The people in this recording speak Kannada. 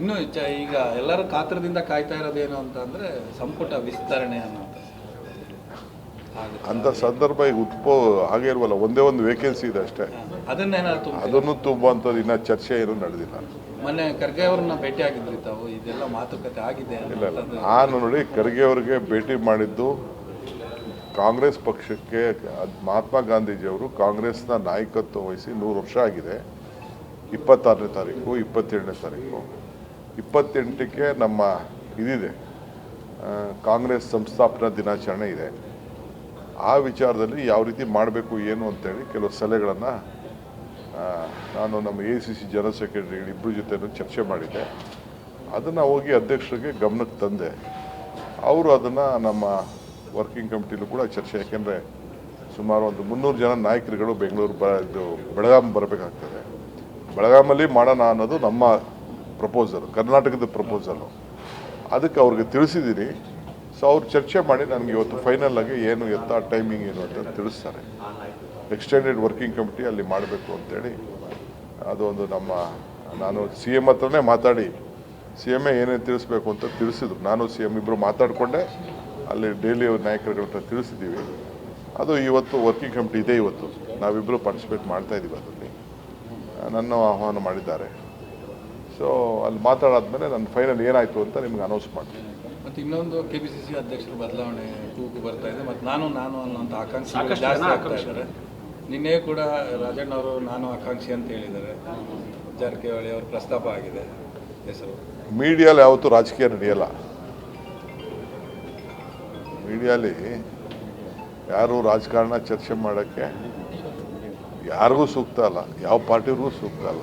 ಇನ್ನು ಈಗ ಎಲ್ಲರೂ ಕಾತ್ರದಿಂದ ಕಾಯ್ತಾ ಇರೋದೇನು ಅಂತ ಅಂದ್ರೆ ಸಂಪುಟ ವಿಸ್ತರಣೆ ಅನ್ನೋದು ಅಂತ ಸಂದರ್ಭ ಈಗ ಉತ್ಪೋ ಹಾಗೆ ಇರುವಲ್ಲ ಒಂದೇ ಒಂದು ವೇಕೆನ್ಸಿ ಇದೆ ಅಷ್ಟೇ. ಅದನ್ನು ತುಂಬುವಂಥದ್ದು ಇನ್ನೂ ಚರ್ಚೆ ಏನು ನಡೆದಿಲ್ಲ. ಮೊನ್ನೆ ಖರ್ಗೆ ಅವ್ರನ್ನ ಭೇಟಿ ಆಗಿದ್ರಿ ತಾವು ಇದೆಲ್ಲ ಮಾತುಕತೆ ಆಗಿದೆ ಇಲ್ಲ ನಾನು ನೋಡಿ ಖರ್ಗೆ ಅವ್ರಿಗೆ ಭೇಟಿ ಮಾಡಿದ್ದು ಕಾಂಗ್ರೆಸ್ ಪಕ್ಷಕ್ಕೆ ಅದ್- ಗಾಂಧೀಜಿ ಅವರು ಕಾಂಗ್ರೆಸ್ನ ನಾಯಕತ್ವ ವಹಿಸಿ ನೂರು ವರ್ಷ ಆಗಿದೆ. ಇಪ್ಪತ್ತಾರನೇ ತಾರೀಕು ಇಪ್ಪತ್ತೇಳನೇ ತಾರೀಕು. ಇಪ್ಪತ್ತೆಂಟಕ್ಕೆ ನಮ್ಮ ಇದಿದೆ. ಕಾಂಗ್ರೆಸ್ ಸಂಸ್ಥಾಪನಾ ದಿನಾಚರಣೆ ಇದೆ. ಆ ವಿಚಾರದಲ್ಲಿ ಯಾವ ರೀತಿ ಮಾಡಬೇಕು, ಏನು ಅಂತೇಳಿ ಕೆಲವು ಸಲಹೆಗಳನ್ನು ನಾನು ನಮ್ಮ ಎ ಸಿ ಸಿ ಜನರಲ್ ಸೆಕ್ರೆಟರಿಗಳು ಇಬ್ಬರ ಜೊತೆ ಚರ್ಚೆ ಮಾಡಿದ್ದೆ. ಅದನ್ನು ಹೋಗಿ ಅಧ್ಯಕ್ಷರಿಗೆ ಗಮನಕ್ಕೆ ತಂದೆ. ಅವರು ಅದನ್ನು ನಮ್ಮ ವರ್ಕಿಂಗ್ ಕಮಿಟಿಲೂ ಕೂಡ ಚರ್ಚೆ, ಯಾಕೆಂದರೆ ಸುಮಾರು ಒಂದು ಮುನ್ನೂರು ಜನ ನಾಯಕರುಗಳು ಬೆಂಗಳೂರು ಬ, ಇದು ಬೆಳಗಾಮ್ ಬರಬೇಕಾಗ್ತದೆ. ಬೆಳಗಾಮಲ್ಲಿ ಮಾಡೋಣ ಅನ್ನೋದು ನಮ್ಮ ಪ್ರಪೋಸಲ್ ಕರ್ನಾಟಕದ ಪ್ರಪೋಸಲು ಅದಕ್ಕೆ ಅವ್ರಿಗೆ ತಿಳಿಸಿದ್ದೀನಿ ಸೊ ಅವ್ರು ಚರ್ಚೆ ಮಾಡಿ ನನಗೆ ಇವತ್ತು ಫೈನಲ್ ಆಗಿ ಏನು ಎತ್ತ ಟೈಮಿಂಗ್ ಏನು ಅಂತ ತಿಳಿಸ್ತಾರೆ. ಎಕ್ಸ್ಟೆಂಡೆಡ್ ವರ್ಕಿಂಗ್ ಕಮಿಟಿ ಅಲ್ಲಿ ಮಾಡಬೇಕು ಅಂತೇಳಿ. ಅದೊಂದು ನಮ್ಮ, ನಾನು ಸಿ ಎಂ ಹತ್ರನೇ ಮಾತಾಡಿ ಸಿ ಎಂ ಎ ಏನೇನು ತಿಳಿಸ್ಬೇಕು ಅಂತ ತಿಳಿಸಿದ್ರು. ನಾನು ಸಿ ಎಂ ಇಬ್ಬರು ಮಾತಾಡಿಕೊಂಡೆ. ಅಲ್ಲಿ ಡೈಲಿ ನಾಯಕರುಗಳ ಹತ್ರ ತಿಳಿಸಿದ್ದೀವಿ ಅದು ಇವತ್ತು ವರ್ಕಿಂಗ್ ಕಮಿಟಿ ಇದೆ ಇವತ್ತು. ನಾವಿಬ್ಬರು ಪಾರ್ಟಿಸಿಪೇಟ್ ಮಾಡ್ತಾ ಇದ್ದೀವಿ ಅದರಲ್ಲಿ. ನನ್ನ ಆಹ್ವಾನ ಮಾಡಿದ್ದಾರೆ. ಸೊ ಅಲ್ಲಿ ಮಾತಾಡಾದ್ಮೇಲೆ ನನ್ನ ಫೈನಲ್ ಏನಾಯಿತು ಅಂತ ನಿಮ್ಗೆ ಅನೌನ್ಸ್ ಮಾಡ್ತೀನಿ. ಮತ್ತು ಇನ್ನೊಂದು ಕೆ ಪಿ ಸಿ ಸಿ ಅಧ್ಯಕ್ಷರ ಬದಲಾವಣೆ ಕೂಗು ಬರ್ತಾ ಇದೆ. ಮತ್ತು ನಾನು ನಾನು ಅನ್ನೋಂಥ ಆಕಾಂಕ್ಷಿ ಜಾಸ್ತಿ ಆಗ್ತಾ ಇದ್ದಾರೆ. ನಿನ್ನೆ ಕೂಡ ರಾಜಣ್ಣ ಅವರು ನಾನು ಆಕಾಂಕ್ಷಿ ಅಂತ ಹೇಳಿದ್ದಾರೆ. ಜಾರಕಿಹೊಳಿ ಅವ್ರ ಪ್ರಸ್ತಾಪ ಆಗಿದೆ ಹೆಸರು. ಮೀಡಿಯಲ್ಲಿ ಯಾವತ್ತೂ ರಾಜಕೀಯ ನಡೆಯಲ್ಲ. ಮೀಡಿಯಲ್ಲಿ ಯಾರು ರಾಜಕಾರಣ ಚರ್ಚೆ ಮಾಡೋಕ್ಕೆ ಯಾರಿಗೂ ಸೂಕ್ತ ಅಲ್ಲ. ಯಾವ ಪಾರ್ಟಿಗೂ ಸೂಕ್ತ ಅಲ್ಲ.